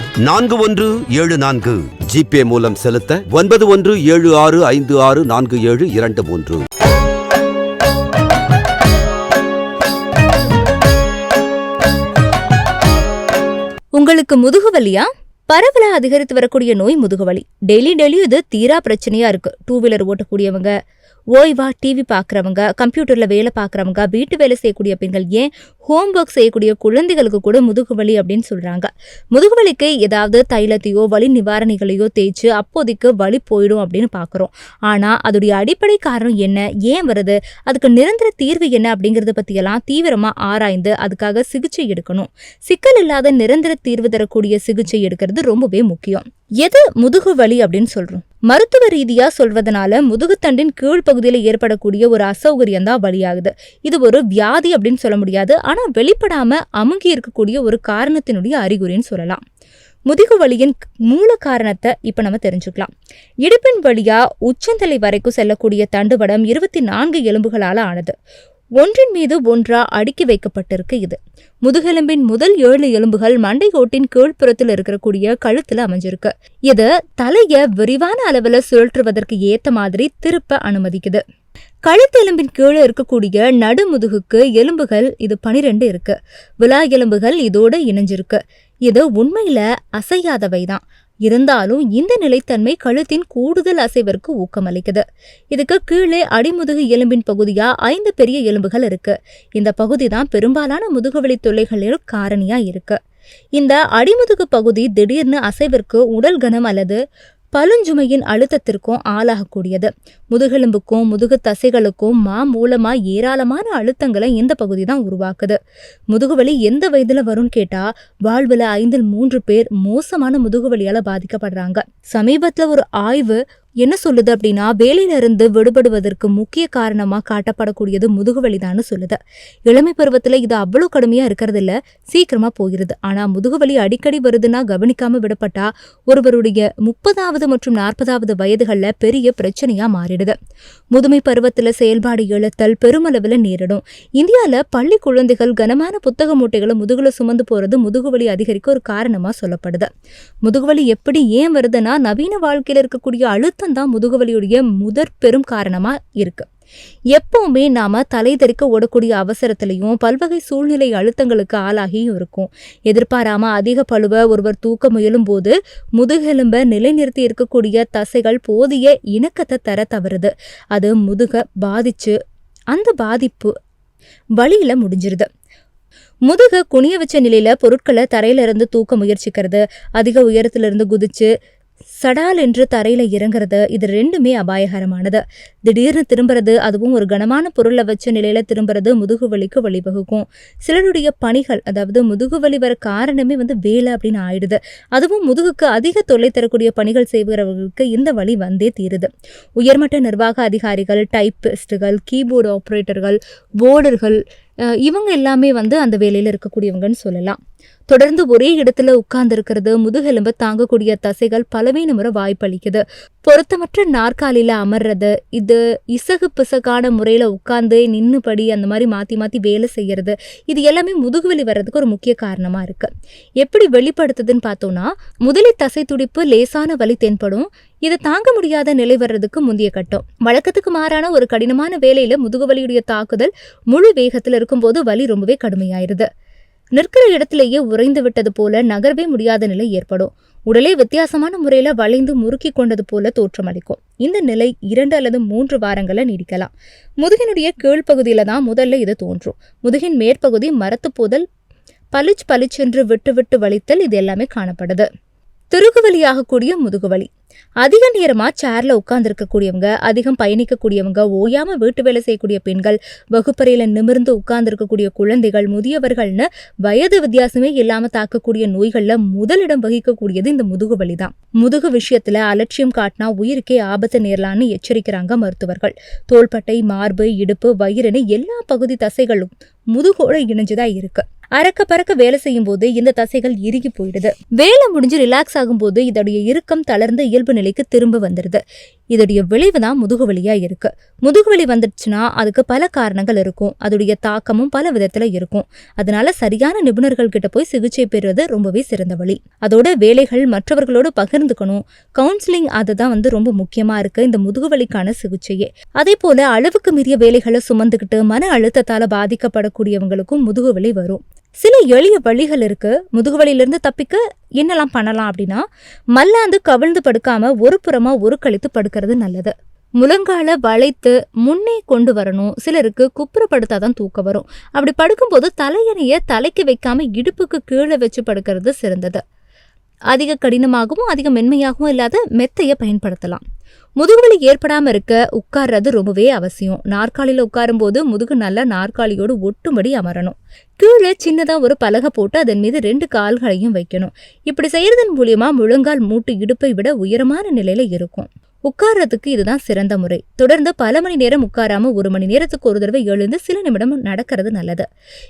நான்கு ஒன்று ஏழு நான்கு. ஜிபே மூலம் செலுத்த ஒன்பது ஒன்று ஏழு ஆறு ஐந்து ஆறு நான்கு ஏழு இரண்டு மூன்று. உங்களுக்கு முதுகுவலியா பரவலா அதிகரித்து வரக்கூடிய நோய் முதுகுவலி டெய்லி டெய்லி இது தீரா பிரச்சனையா இருக்கு. டூ வீலர் ஓட்டக்கூடியவங்க ஓய்வா டிவி பார்க்குறவங்க கம்ப்யூட்டர்ல வேலை பார்க்குறவங்க வீட்டு வேலை செய்யக்கூடிய பெண்கள் ஏன் ஹோம் ஒர்க் செய்யக்கூடிய குழந்தைகளுக்கு கூட முதுகுவலி அப்படின்னு சொல்றாங்க. முதுகுவலிக்கு ஏதாவது தைலத்தையோ வலி நிவாரணிகளையோ தேய்ச்சு அப்போதைக்கு வலி போயிடும் அப்படின்னு பார்க்குறோம் ஆனா அதோடைய அடிப்படை காரணம் என்ன? ஏன் வருது? அதுக்கு நிரந்தர தீர்வு என்ன அப்படிங்கறத பத்தியெல்லாம் தீவிரமா ஆராய்ந்து அதுக்காக சிகிச்சை எடுக்கணும். சிக்கல் இல்லாத நிரந்தர தீர்வு தரக்கூடிய சிகிச்சை எடுக்கிறது ரொம்பவே முக்கியம். எது முதுகு வலி அப்படின்னு சொல்றோம்? மருத்துவ ரீதியா சொல்வதனால முதுகுத்தண்டின் கீழ்ப்பகுதியில் ஏற்படக்கூடிய ஒரு அசௌகரியம் தான் வழியாகுது இது ஒரு வியாதி அப்படின்னு சொல்ல முடியாது. ஆனால் வெளிப்படாம அமுங்கி இருக்கக்கூடிய ஒரு காரணத்தினுடைய அறிகுறின்னு சொல்லலாம். முதுகு வலியின் மூல காரணத்தை இப்போ நம்ம தெரிஞ்சுக்கலாம். இடுப்பின் வழியா உச்சந்தலை வரைக்கும் செல்லக்கூடிய தண்டுவடம் இருபத்தி நான்கு எலும்புகளால் ஆனது. ஒன்றின் மீது ஒன்றா அடுக்கி வைக்கப்பட்டிருக்கு இது. முதுகெலும்பின் முதல் ஏழு எலும்புகள் மண்டை ஓட்டின் கீழ்ப்புறத்தில் இருக்கக்கூடிய கழுத்துல அமைஞ்சிருக்கு. இது தலைய விரிவான அளவுல சுழற்றுவதற்கு ஏத்த மாதிரி திருப்ப அனுமதிக்குது. கழுத்தெலும்பின் கீழே இருக்கக்கூடிய நடுமுதுகுக்கு எலும்புகள் இது பனிரெண்டு இருக்கு. விழா எலும்புகள் இதோட இணைஞ்சிருக்கு. இது உண்மையில அசையாதவை தான் இருந்தாலும் இந்த நிலைத்தன்மை கழுத்தின் கூடுதல் அசைவிற்கு ஊக்கமளிக்குது இதுக்கு கீழே அடிமுதுகு எலும்பின் பகுதியா ஐந்து பெரிய எலும்புகள் இருக்கு. இந்த பகுதி தான் பெரும்பாலான முதுகுவலி தொல்லைகளில் காரணியா இருக்கு. இந்த அடிமுதுகு பகுதி திடீர்னு அசைவிற்கு உடல் கனம் அல்லது பழுஞ்சுமையின் அழுத்தத்திற்கும் ஆளாகக்கூடியது. முதுகெலும்புக்கும் முதுகு தசைகளுக்கும் மா மூலமா ஏராளமான அழுத்தங்களை இந்த பகுதி தான் உருவாக்குது முதுகுவலி எந்த வயதுல வரும்னு கேட்டா வாழ்வில் ஐந்தில் மூன்று பேர் மோசமான முதுகுவலியால பாதிக்கப்படுறாங்க. சமீபத்துல ஒரு ஆய்வு என்ன சொல்லுது அப்படின்னா வேலையிலிருந்து விடுபடுவதற்கு முக்கிய காரணமாக காட்டப்படக்கூடியது முதுகுவலிதான்னு சொல்லுது. இளமை பருவத்தில் இது அவ்வளோ கடுமையாக இருக்கிறது இல்லை சீக்கிரமாக போகிறது ஆனால் முதுகுவலி அடிக்கடி வருதுன்னா கவனிக்காமல் விடப்பட்டா ஒருவருடைய முப்பதாவது மற்றும் நாற்பதாவது வயதுகளில் பெரிய பிரச்சனையாக மாறிடுது. முதுமை பருவத்தில் செயல்பாடு இழத்தல் பெருமளவில் நேரிடும். இந்தியாவில் பள்ளி குழந்தைகள் கனமான புத்தக மூட்டைகளை முதுகில் சுமந்து போகிறது முதுகுவலி அதிகரிக்க ஒரு காரணமாக சொல்லப்படுது. முதுகுவலி எப்படி ஏன் வருதுன்னா நவீன வாழ்க்கையில் இருக்கக்கூடிய அழுத்தம் தான் முதுகுவலியுடைய முதற் பெரும் காரணமா இருக்கு. எப்பவுமே நாம தலை தெறிக்க ஓடக்கூடிய அவசரத்திலையும் பல்வகை சூழ்நிலை அழுத்தங்களுக்கு ஆளாகியும் இருக்கும். எதிர்பாராம அதிக பழுவ ஒருவர் தூக்க முயலும் போது முதுகெலும்ப நிலைநிறுத்தி இருக்கக்கூடிய தசைகள் போதிய இணக்கத்தை தர தவறுது. அது முதுக பாதிச்சு அந்த பாதிப்பு வழியில முடிஞ்சிருது. முதுக குனிய வச்ச நிலையில பொருட்களை தரையில இருந்து தூக்க முயற்சிக்கிறது. அதிக உயரத்துல இருந்து குதிச்சு சடால் என்று தரையில இறங்குறது இது ரெண்டுமே அபாயகரமானது. திடீர்னு திரும்புறது அதுவும் ஒரு கனமான பொருளை வச்ச நிலையில திரும்புறது முதுகு வலிக்கு வழிவகுக்கும். சிலருடைய பணிகள் அதாவது முதுகு வலி வர காரணமே வந்து வேலை அப்படின்னு ஆயிடுது. அதுவும் முதுகுக்கு அதிக தொல்லை தரக்கூடிய பணிகள் செய்கிறவர்களுக்கு இந்த வழி வந்தே தீருது. உயர்மட்ட நிர்வாக அதிகாரிகள் டைப்பிஸ்டுகள் கீபோர்டு ஆப்ரேட்டர்கள் போர்டர்கள் இவங்க எல்லாமே வந்து அந்த வேலையில இருக்கக்கூடியவங்கன்னு சொல்லலாம். தொடர்ந்து ஒரே இடத்துல உட்கார்ந்துருக்கிறது. முதுகெலும்பு தாங்கக்கூடிய தசைகள் பலவீன முறை வாய்ப்பளிக்குது. பொருத்தமற்ற நாற்காலியில அமர்றது இது இசகு பிசகான முறையில உட்கார்ந்து நின்னுபடி அந்த மாதிரி மாத்தி மாத்தி வேலை செய்யறது இது எல்லாமே முதுகுவலி வர்றதுக்கு ஒரு முக்கிய காரணமா இருக்கு. எப்படி வெளிப்படுத்துதுன்னு பார்த்தோம்னா முதலி தசை துடிப்பு லேசான வலி தென்படும். இது தாங்க முடியாத நிலை வர்றதுக்கு முந்தைய கட்டம். வழக்கத்துக்கு மாறான ஒரு கடினமான வேலையில முதுகுவலியுடைய தாக்குதல் முழு வேகத்துல இருக்கும்போது வலி ரொம்பவே கடுமையாயிருது. நிற்கிற இடத்திலேயே உறைந்து விட்டது போல நகரவே முடியாத நிலை ஏற்படும். உடலே வித்தியாசமான முறையில வளைந்து முறுக்கி கொண்டது போல தோற்றமளிக்கும் இந்த நிலை இரண்டு அல்லது மூன்று வாரங்களை நீடிக்கலாம். முதுகினுடைய கீழ்ப்பகுதியில தான் முதல்ல இது தோன்றும். முதுகின் மேற்பகுதி மரத்து போதல் பளிச் பளிச்சென்று விட்டு விட்டு வலித்தல் இது எல்லாமே காணப்படுது. திருகுவலியாகக்கூடிய முதுகுவலி. அதிக நேரமா சேர்ல உட்கார்ந்துருக்கக்கூடியவங்க அதிகம் பயணிக்கக்கூடியவங்க ஓயாம வீட்டு வேலை செய்யக்கூடிய பெண்கள் வகுப்பறையில நிமிர்ந்து உட்கார்ந்துருக்கக்கூடிய குழந்தைகள் முதியவர்கள்னு வயது வித்தியாசமே இல்லாம தாக்கக்கூடிய நோய்கள்ல முதலிடம் வகிக்கக்கூடியது இந்த முதுகுவலி தான் முதுகு விஷயத்துல அலட்சியம் காட்டினா உயிருக்கே ஆபத்து நேரலான்னு எச்சரிக்கிறாங்க மருத்துவர்கள். தோள்பட்டை மார்பு இடுப்பு வயிறுன்னு எல்லா பகுதி தசைகளும் முதுகோட இணைஞ்சுதான் இருக்கு. அறக்க பறக்க வேலை செய்யும் போது இந்த தசைகள் இறுகி போயிடுது. வேலை முடிஞ்சு ரிலாக்ஸ் ஆகும்போது இதோடைய இறுக்கம் தளர்ந்து இயல்பு நிலைக்கு திரும்ப வந்துடுது இதோடைய விளைவு தான் முதுகுவலியா இருக்கு. முதுகுவலி வந்துடுச்சுன்னா அதுக்கு பல காரணங்கள் இருக்கும். அதோடைய தாக்கமும் பல விதத்துல இருக்கும். அதனால சரியான நிபுணர்கள் கிட்ட போய் சிகிச்சை பெறுவது ரொம்பவே சிறந்த வழி. அதோட வேலைகள் மற்றவர்களோடு பகிர்ந்துக்கணும். கவுன்சிலிங் அதுதான் வந்து ரொம்ப முக்கியமா இருக்கு இந்த முதுகுவலிக்கான சிகிச்சையே. அதே போல அளவுக்கு மீறிய வேலைகளை சுமந்துக்கிட்டு மன அழுத்தத்தால பாதிக்கப்படக்கூடியவங்களுக்கும் முதுகுவலி வரும். சில எளிய வழிகள் இருக்கு. முதுகுவலியிலிருந்து தப்பிக்க என்னெல்லாம் பண்ணலாம் அப்படின்னா மல்லாந்து கவிழ்ந்து படுக்காம ஒரு புறமா ஒரு கழித்து படுக்கிறது நல்லது. முழங்கால வளைத்து முன்னே கொண்டு வரணும். சிலருக்கு குப்புறப்படுத்தாதான் தூக்கம் வரும். அப்படி படுக்கும்போது தலையணையை தலைக்கு வைக்காம இடுப்புக்கு கீழே வச்சு படுக்கிறது சிறந்தது. அதிக கடினமாகவும் அதிக மென்மையாகவும் இல்லாத மெத்தையை பயன்படுத்தலாம். முதுகுவலி ஏற்படாமல் இருக்க உட்கார்றது ரொம்பவே அவசியம். நாற்காலியில் உட்காரும் போது முதுகு நல்லா நாற்காலியோடு ஒட்டும்படி அமரணும். கீழே சின்னதாக ஒரு பலகை போட்டு அதன் மீது ரெண்டு கால்களையும் வைக்கணும். இப்படி செய்யறதன் மூலியமா முழங்கால் மூட்டு இடுப்பை விட உயரமான நிலையில இருக்கும். உட்கார்றதுக்கு இதுதான் சிறந்த முறை. தொடர்ந்து பல மணி நேரம் உட்காராம ஒரு மணி நேரத்துக்கு ஒரு தடவை எழுந்து சில நிமிடம் நடக்கிறது நல்லது.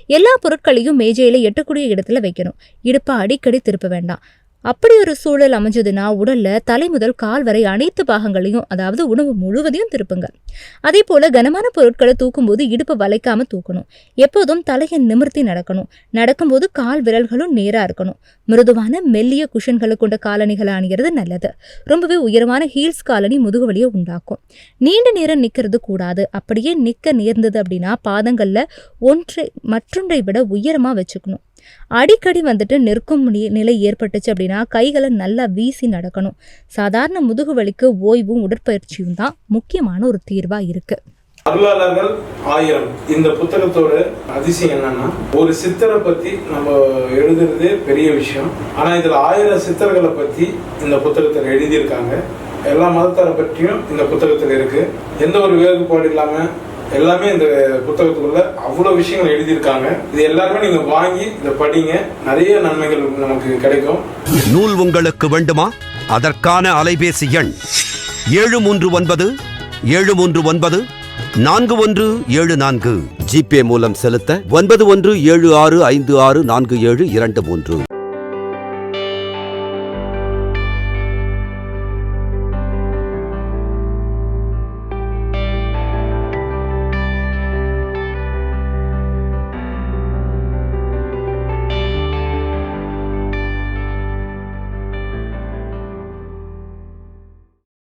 எல்லா பொருட்களையும் மேஜையில எட்டக்கூடிய இடத்துல வைக்கணும். இடுப்பை அடிக்கடி திருப்ப வேண்டாம். அப்படி ஒரு சூழல் அமைஞ்சதுன்னா உடல்ல தலை முதல் கால் வரை அனைத்து பாகங்களையும் அதாவது உணவு முழுவதையும் திருப்புங்க. அதே போல கனமான பொருட்களை தூக்கும்போது இடுப்பை வளைக்காம தூக்கணும். எப்போதும் தலையை நிமிர்த்தி நடக்கணும். நடக்கும்போது கால் விரல்களும் நேரா இருக்கணும். மிருதுவான மெல்லிய குஷன்களை கொண்ட காலணிகளை அணிகிறது நல்லது. ரொம்பவே உயரமான ஹீல்ஸ் காலனி முதுகுவலியை உண்டாக்கும். நீண்ட நேரம் நிக்கிறது கூடாது. அப்படியே நிக்க நேர்ந்தது அப்படின்னா பாதங்கள்ல ஒன்றை மற்றொன்றை விட உயரமா வச்சுக்கணும். அடிக்கடி வந்துட்டு நிற்கும் நிலை ஏற்பட்டுச்சு அப்படின்னா கைகளை நல்லா வீசி நடக்கணும். சாதாரண முதுகு வலிக்கு ஓய்வும் உடற்பயிற்சியும் தான் முக்கியமான ஒரு தீர்வா இருக்கு. அருளாளர்கள் ஆயிரம். இந்த புத்தகத்தோட அதிசயம் என்னன்னா ஒரு சித்தரை பத்தி நம்ம எழுதுறதே பெரிய விஷயம். ஆனா இதுல ஆயிரம் சித்தர்களை பத்தி இந்த புத்தகத்துல எழுதியிருக்காங்க. எல்லா மதத்தாரை பற்றியும் இந்த புத்தகத்துல இருக்கு. எந்த ஒரு வேறுபாடு இல்லாம எல்லாமே இந்த புத்தகத்துக்குள்ள அவ்வளோ விஷயங்கள் எழுதியிருக்காங்க. இது எல்லாருமே நீங்க வாங்கி இதை படிங்க. நிறைய நன்மைகள் நமக்கு கிடைக்கும். நூல் உங்களுக்கு வேண்டுமா? அதற்கான அலைபேசி எண் ஏழு மூன்று ஒன்பது ஏழு மூன்று ஒன்பது நான்கு ஒன்று ஏழு நான்கு. ஜிபே மூலம் செலுத்த ஒன்பது ஒன்று ஏழு ஆறு ஐந்து ஆறு நான்கு ஏழு இரண்டு மூன்று.